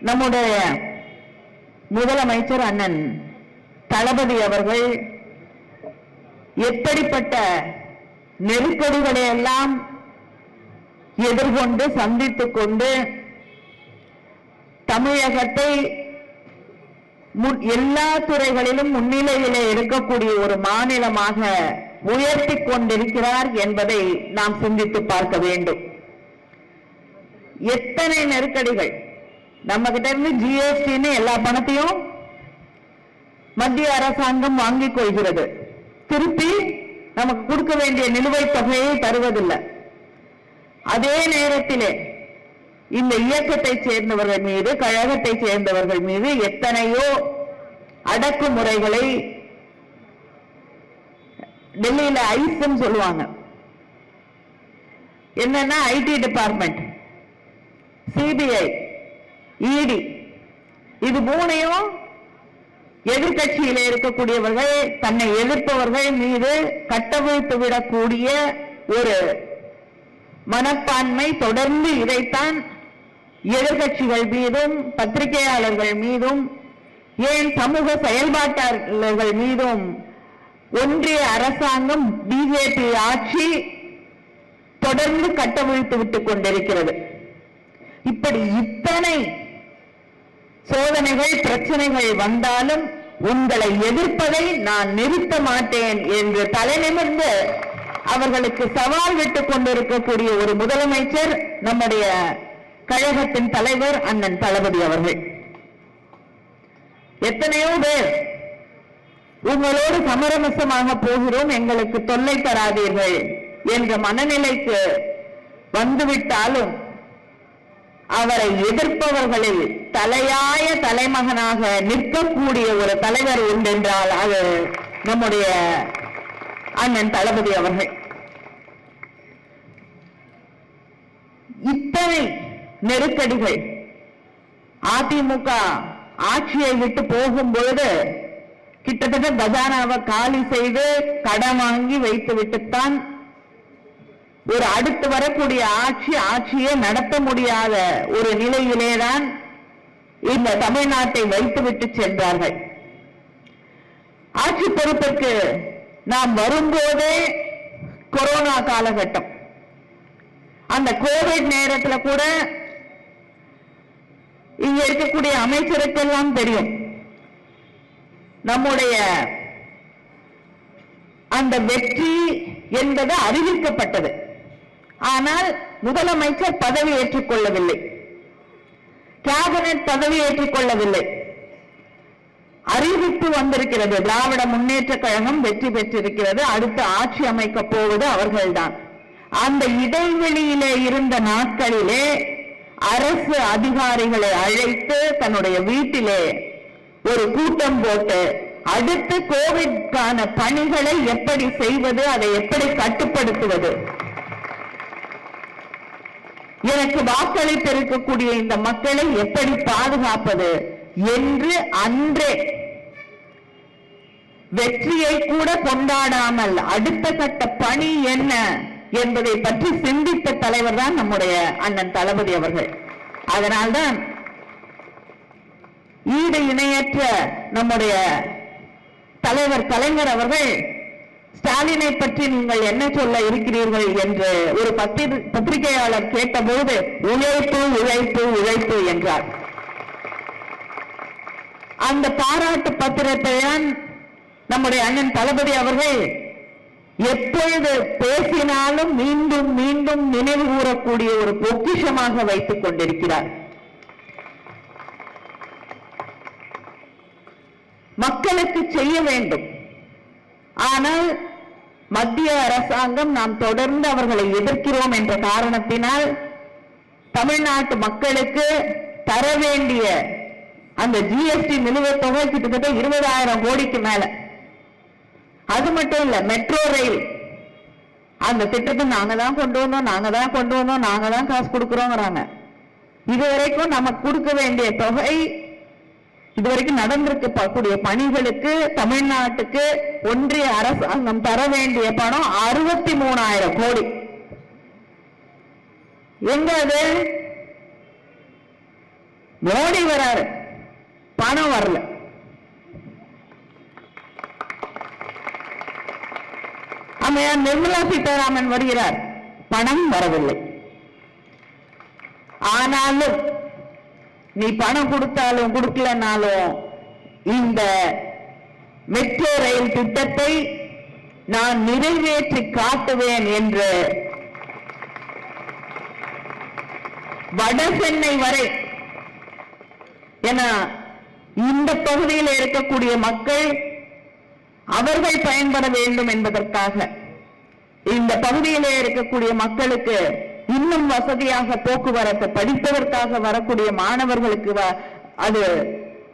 நம்முடைய முதலமைச்சர் அண்ணன் தளபதி அவர்கள் எப்படிப்பட்ட நெருக்கடிகளை எல்லாம் எதிர்கொண்டு சந்தித்துக் கொண்டு தமிழகத்தை முன்- எல்லா துறைகளிலும் முன்னிலையிலே இருக்கக்கூடிய ஒரு மாநிலமாக உயர்த்தி கொண்டிருக்கிறார் என்பதை நாம் சிந்தித்து பார்க்க வேண்டும். எத்தனை நெருக்கடிகள்? நம்ம கிட்ட இருந்து ஜிஎஸ்டின்னு எல்லா பணத்தையும் மத்திய அரசாங்கம் வாங்கிக் கொள்கிறது. திருப்பி நமக்கு கொடுக்க வேண்டிய நிலுவைத் தொகையை தருவதில்லை. அதே நேரத்திலே இந்த இயக்கத்தை சேர்ந்தவர்கள் மீது கழகத்தை சேர்ந்தவர்கள் மீது எத்தனையோ அடக்குமுறைகளை டெல்லியில ஐஸ்ன்னு சொல்லுவாங்க. என்னன்னா ஐடி டிபார்ட்மெண்ட் சிபிஐ இடி இது மூணையும் எதிர்கட்சியில இருக்கக்கூடியவர்கள் தன்னை எதிர்ப்பவர்கள் மீது கட்டவிழ்த்து விடக்கூடிய ஒரு மனப்பான்மை தொடர்ந்து இதைத்தான் எதிர்க்கட்சிகள் மீதும் பத்திரிகையாளர்கள் மீதும் ஏன் சமூக செயல்பாட்டாளர்கள் மீதும் ஒன்றிய அரசாங்கம் பிஜேபி ஆட்சி தொடர்ந்து கட்டவிழ்த்து விட்டுக் கொண்டிருக்கிறது. இப்படி இத்தனை சோதனைகள் பிரச்சனைகள் வந்தாலும் உங்களை எதிர்ப்பதை நான் நிறுத்த மாட்டேன் என்று தலைநிமிர்ந்து அவர்களுக்கு சவால் விட்டுக் கொண்டிருக்கக்கூடிய ஒரு முதலமைச்சர் நம்முடைய கழகத்தின் தலைவர் அண்ணன் தளபதி அவர்கள். எத்தனையோ பேர் உங்களோடு சமரமசமாக போகிறோம் எங்களுக்கு தொல்லை தராதீர்கள் என்ற மனநிலைக்கு வந்துவிட்டாலும் அவரை எதிர்ப்பவர்களில் தலையாய தலைமகனாக நிற்கக்கூடிய ஒரு தலைவர் உண்டென்றால் அது நம்முடைய அண்ணன் தளபதி அவர்கள். இத்தனை நெருக்கடிகள் அதிமுக ஆட்சியை விட்டு போகும் பொழுது கிட்டத்தட்ட கஜானாவை காலி செய்து கடன் வாங்கி வைத்து விட்டுத்தான் ஒரு அடுத்து வரக்கூடிய ஆட்சி ஆட்சியை நடத்த முடியாத ஒரு நிலையிலேதான் இந்த தமிழ்நாட்டை வைத்துவிட்டு சென்றார்கள். ஆட்சி பொறுப்பிற்கு நாம் வரும்போதே கொரோனா காலகட்டம். அந்த கோவிட் நேரத்தில் கூட இங்க இருக்கக்கூடிய அமைச்சருக்கெல்லாம் தெரியும். நம்முடைய அந்த வெற்றி என்பது அறிவிக்கப்பட்டது. ஆனால் முதலமைச்சர் பதவி ஏற்றுக்கொள்ளவில்லை. கேபினெட் பதவி ஏற்றுக்கொள்ளவில்லை. அறிவிப்பு வந்திருக்கிறது. திராவிட முன்னேற்ற கழகம் வெற்றி பெற்றிருக்கிறது. அடுத்து ஆட்சி அமைக்கப் போவது அவர்கள்தான். அந்த இடைவெளியிலே இருந்த நாட்களிலே அரசு அதிகாரிகளை அழைத்து தன்னுடைய வீட்டிலே ஒரு கூட்டம் போட்டு அடுத்து கோவிட்கான பணிகளை எப்படி செய்வது அதை எப்படி கட்டுப்படுத்துவது? எனக்கு வாக்களித்திருக்கக்கூடிய இந்த மக்களை எப்படி பாதுகாப்பது என்று அன்றே வெற்றியை கூட கொண்டாடாமல் அடுத்த கட்ட பணி என்ன என்பதை பற்றி சிந்தித்த தலைவர் தான் நம்முடைய அண்ணன் தளபதி அவர்கள். அதனால்தான் ஈடு இணையற்ற நம்முடைய தலைவர் கலைஞர் அவர்கள் ஸ்டாலினை பற்றி நீங்கள் என்ன சொல்ல இருக்கிறீர்கள் என்று ஒரு பத்திரி- பத்திரிகையாளர் கேட்டபோது உழைப்பு உழைப்பு உழைப்பு என்றார். அந்த பாராட்டு பத்திரத்தை தான் நம்முடைய அண்ணன் தளபதி அவர்கள் எப்பொழுது பேசினாலும் மீண்டும் மீண்டும் நினைவு கூறக்கூடிய ஒரு பொக்கிஷமாக வைத்துக் கொண்டிருக்கிறார். மக்களுக்கு செய்ய வேண்டும். ஆனால் மத்திய அரசாங்கம் நாம் தொடர்ந்து அவர்களை எதிர்க்கிறோம் என்ற காரணத்தினால் தமிழ்நாட்டு மக்களுக்கு தர வேண்டிய அந்த ஜிஎஸ்டி நிலுவைத் தொகை கிட்டத்தட்ட இருபதாயிரம் கோடிக்கு மேல. அது மட்டும் இல்ல மெட்ரோ ரயில். அந்த திட்டத்தை நாங்க தான் கொண்டு வந்தோம் நாங்க தான் கொண்டு வந்தோம் நாங்க தான் காசு கொடுக்கிறோங்கிறாங்க. இதுவரைக்கும் நமக்கு கொடுக்க வேண்டிய தொகை இதுவரைக்கும் நடந்திருக்கக்கூடிய பணிகளுக்கு தமிழ்நாட்டுக்கு ஒன்றிய அரசாங்கம் தர வேண்டிய பணம் அறுபத்தி மூணாயிரம் கோடி. எங்க அது? மோடி வராரு. பணம் வரல. அம்மையார் நிர்மலா சீதாராமன் வருகிறார். பணம் வரவில்லை. ஆனாலும் நீ பணம் கொடுத்தாலும் கொடுக்கலனாலும் இந்த மெட்ரோ ரயில் திட்டத்தை நான் நிறைவேற்றி காட்டுவேன் என்று வட சென்னை வரை என இந்த பகுதியில் இருக்கக்கூடிய மக்கள் அவர்கள் பயன்பட வேண்டும் என்பதற்காக இந்த பகுதியிலே இருக்கக்கூடிய மக்களுக்கு இன்னும் வசதியாக போக்குவரத்து படிப்பதற்காக வரக்கூடிய மாணவர்களுக்கு வ- அது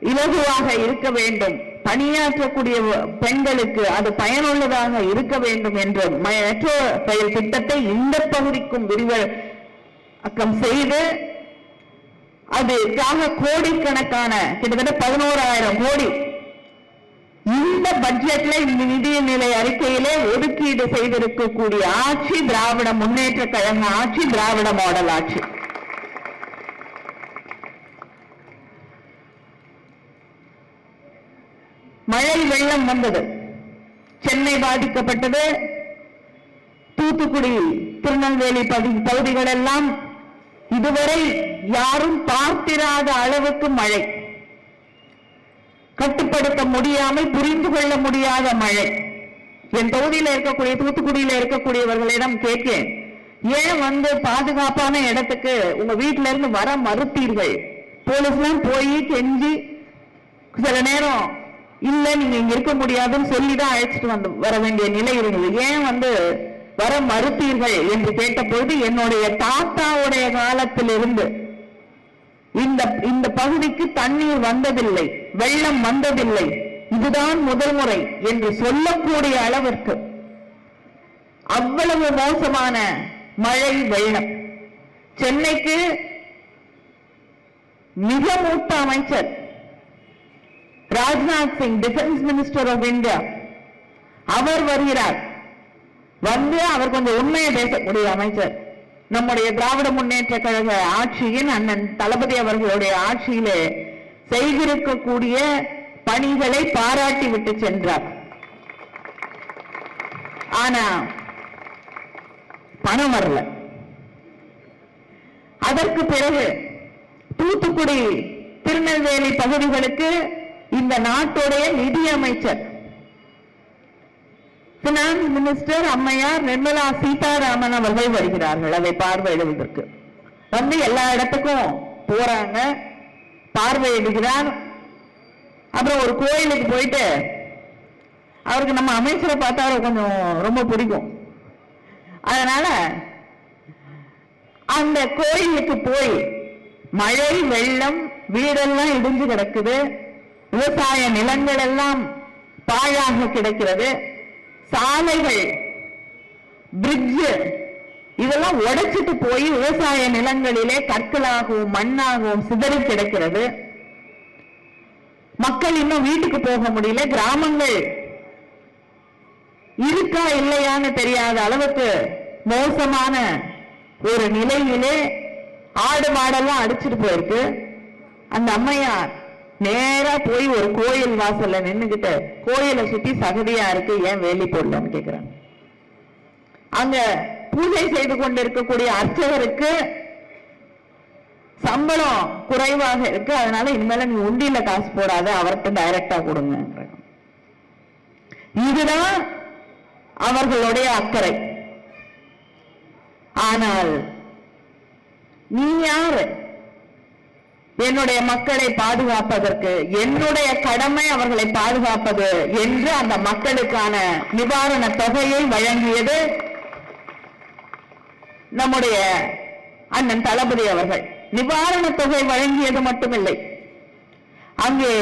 இலகுவாக இருக்க வேண்டும். பணியாற்றக்கூடிய பெண்களுக்கு அது பயனுள்ளதாக இருக்க வேண்டும் என்ற மெட்ரோ ரயில் திட்டத்தை இந்த பகுதிக்கும் விரிவாக்கம் செய்து அதுக்காக கோடிக்கணக்கான கிட்டத்தட்ட பதினோராயிரம் கோடி இந்த பட்ஜெட்ல இந்த நிதிநிலை அறிக்கையிலே ஒதுக்கீடு செய்திருக்கக்கூடிய ஆட்சி திராவிட முன்னேற்ற கழக ஆட்சி திராவிட மாடல் ஆட்சி. மழை வெள்ளம் வந்தது. சென்னை பாதிக்கப்பட்டது. தூத்துக்குடி திருநெல்வேலி பகுதிகள் எல்லாம் இதுவரை யாரும் பார்த்திராத அளவுக்கு மழை. கட்டுப்படுத்த முடியாமல் புரிந்து கொள்ள முடியாத மழை. என் தொகுதியில இருக்கக்கூடிய தூத்துக்குடியில இருக்கக்கூடியவர்களிடம் கேட்கேன் ஏன் வந்து பாதுகாப்பான இடத்துக்கு உங்க வீட்டுல இருந்து வர மறுத்தீர்கள்? போலீஸ்லாம் போய் கெஞ்சி சில நேரம் இல்ல நீங்க இங்க இருக்க முடியாதுன்னு சொல்லிதான் அழைச்சிட்டு வந்து வர வேண்டிய நிலை இருந்தது. ஏன் வந்து வர மறுத்தீர்கள்? என்று கேட்டபொழுது என்னுடைய தாத்தாவுடைய காலத்திலிருந்து இந்த இந்த பகுதிக்கு தண்ணீர் வந்ததில்லை வெள்ளம் வந்ததில்லை. இதுதான் முதல் முறை என்று சொல்லக்கூடிய அளவிற்கு அவ்வளவு மோசமான மழை வெள்ளம். சென்னைக்கு மிக மூத்த அமைச்சர் Rajnath Singh defence minister of India அவர் வருகிறார். வந்து அவர் கொஞ்சம் உண்மையை பேசக்கூடிய அமைச்சர். நம்முடைய திராவிட முன்னேற்ற கழக ஆட்சியின் அண்ணன் தளபதி அவர்களுடைய ஆட்சியிலே செய்திருக்கக்கூடிய பணிகளை பாராட்டி விட்டு சென்றார். ஆனா பணம் வரல. அதற்கு பிறகு தூத்துக்குடி திருநெல்வேலி பகுதிகளுக்கு இந்த நாட்டுடைய நிதியமைச்சர் பினான்ஸ் மினிஸ்டர் அம்மையார் நிர்மலா சீதாராமன் அவர்கள் வருகிறார்கள். அதை பார்வையிடுவதற்கு வந்து எல்லா இடத்துக்கும் போறாங்க. பார்வையிடுகிறார் அப்புறம் ஒரு கோயிலுக்கு போயிட்டு அவருக்கு நம்ம அமைச்சரை பார்த்தா கொஞ்சம் ரொம்ப பிடிக்கும். அதனால அந்த கோயிலுக்கு போய் மழை வெள்ளம் வீடெல்லாம் இடிஞ்சு கிடக்குது. விவசாய நிலங்கள் எல்லாம் பாழாக கிடக்கிறது. சாலைகள் பிரிட்ஜ் இதெல்லாம் உடைச்சிட்டு போய் விவசாய நிலங்களிலே கற்களாகவும் மண்ணாகவும் சிதறி கிடக்கிறது. மக்கள் இன்னும் வீட்டுக்கு போக முடியல. கிராமங்கள் இருக்கா இல்லையான்னு தெரியாத அளவுக்கு மோசமான ஒரு நிலையிலே ஆடு மாடெல்லாம் அடிச்சிட்டு போயிருக்கு. அந்த அம்மையார் நேரா போய் ஒரு கோயில் வாசல்ல நின்னுகிட்டு கோயிலை சுத்தி சகதியா இருக்கு ஏன் வேலி போடலன்னு கேக்குறாங்க. அங்க பூஜை செய்து கொண்டிருக்கக்கூடிய அர்ச்சகருக்கு சம்பளம் குறைவாக இருக்கு அதனால இனிமேல நீ உண்டியில காசு போடாத அவர்கிட்ட டைரக்டா கொடுங்க இதுதான் அவர்களுடைய அக்கறை. ஆனால் நீ யாரு? என்னுடைய மக்களை பாதுகாப்பதற்கு என்னுடைய கடமை அவர்களை பாதுகாப்பது என்று அந்த மக்களுக்கான நிவாரண தொகையை வழங்கியது நம்முடைய அண்ணன் தளபதி அவர்கள். நிவாரண தொகை வழங்கியது மட்டுமில்லை. அங்கே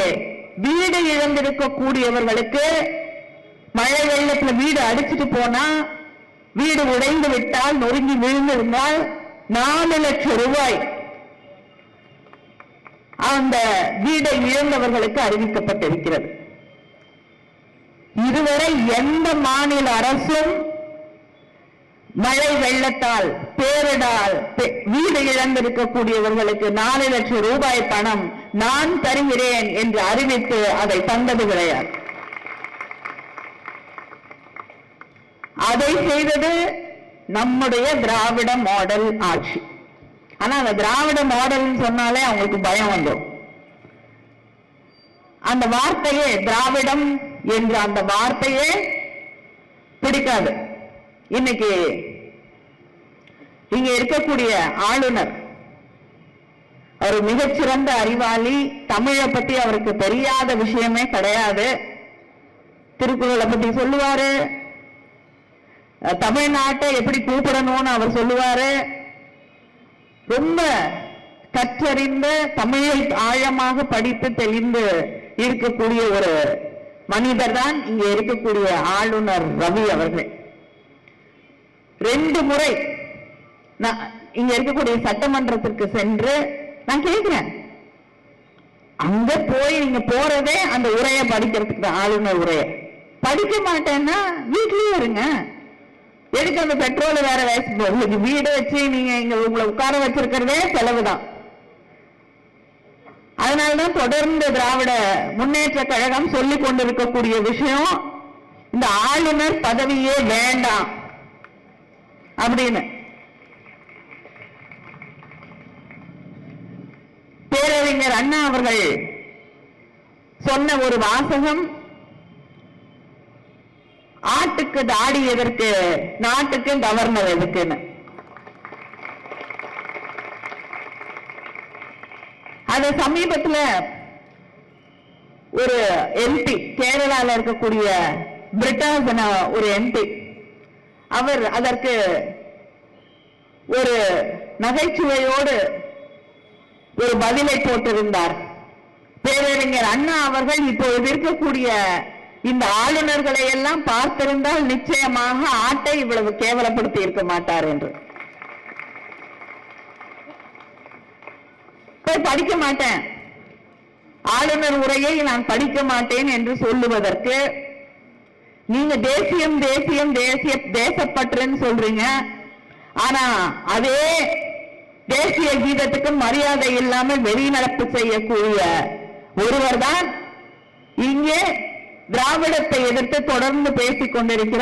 வீடு இழந்திருக்கக்கூடியவர்களுக்கு மழை வெள்ளத்துல வீடு அடிச்சுட்டு போனா வீடு உடைந்து விட்டால் நொறுங்கி விழுந்திருந்தால் நாலு லட்சம் ரூபாய் அந்த வீடை இழந்தவர்களுக்கு அறிவிக்கப்பட்டிருக்கிறது. இதுவரை எந்த மாநில அரசும் மழை வெள்ளத்தால் பேரிடால் வீடு இழந்திருக்கக்கூடியவர்களுக்கு நாலு லட்சம் ரூபாய் பணம் நான் தருகிறேன் என்று அறிவித்து அதை தந்தது கிடையாது. அதை செய்தது நம்முடைய திராவிட மாடல் ஆட்சி. ஆனா அந்த திராவிட மாடல்னு சொன்னாலே அவங்களுக்கு பயம் வந்துடும். அந்த வார்த்தையே திராவிடம் என்ற அந்த வார்த்தையே பிடிக்காது. இன்னைக்கு இங்க இருக்கக்கூடிய ஆளுநர் அவர் மிகச்சிறந்த அறிவாளி தமிழை பத்தி அவருக்கு தெரியாத விஷயமே கிடையாது. திருக்குறளை பத்தி சொல்லுவாரு. தமிழ்நாட்டை எப்படி கூப்பிடணும்னு அவர் சொல்லுவாரு. ரொம்ப கற்றறிந்த தமிழை ஆழமாக படித்து தெளிந்து இருக்கக்கூடிய ஒரு மனிதர் தான் இங்க இருக்கக்கூடிய ஆளுநர் ரவி அவர்கள். ரெண்டு முறை நான் இங்க இருக்கக்கூடிய சட்டமன்றத்திற்கு சென்று நான் கேட்கிறேன். அங்க போய் நீங்க போறதே அந்த உரையை படிக்கிறதுக்கு தான் ஆளுநர் உரையை. படிக்க மாட்டேன்னா வீட்லயே இருங்க. எதுக்கு அந்த பெட்ரோல் வேற வேஸ்ட் உங்களுக்கு வீடு வச்சு நீங்க இங்க உங்களை உட்கார வச்சிருக்கிறதே செலவுதான். அதனாலதான் தொடர்ந்து திராவிட முன்னேற்ற கழகம் சொல்லிக் கொண்டிருக்கக்கூடிய விஷயம் இந்த ஆளுநர் பதவியே வேண்டாம் அப்படின்னு. பேரறிஞர் அண்ணா அவர்கள் சொன்ன ஒரு வாசகம் ஆட்டுக்கு தாடி எதற்கு? நாட்டுக்கு கவர்னர் எதுக்குன்னு. அது சமீபத்துல ஒரு எம்பி கேரளால இருக்கக்கூடிய பிரிட்டாசன ஒரு எம்பி அவர் அதற்கு ஒரு நகைச்சுவையோடு ஒரு பதிலை போட்டிருந்தார். பேரறிஞர் அண்ணா அவர்கள் இப்போது இருக்கக்கூடிய இந்த ஆளுநர்களை எல்லாம் பார்த்திருந்தால் நிச்சயமாக ஆட்டை இவ்வளவு கேவலப்படுத்தி இருக்க மாட்டார் என்று. படிக்க மாட்டேன். ஆளுநர் உரையை நான் படிக்க மாட்டேன் என்று சொல்லுவதற்கு நீங்க தேசியம் தேசியம் தேசிய தேசப்பற்றுன்னு சொல்றீங்க. ஆனா அதே தேசிய கீதத்துக்கு மரியாதை இல்லாமல் வெளிநடப்பு செய்யக்கூடிய ஒருவர் தான் இங்கே திராவிடத்தை எதிர்த்து தொடர்ந்து பேசிக் கொண்டிருக்கிறார்.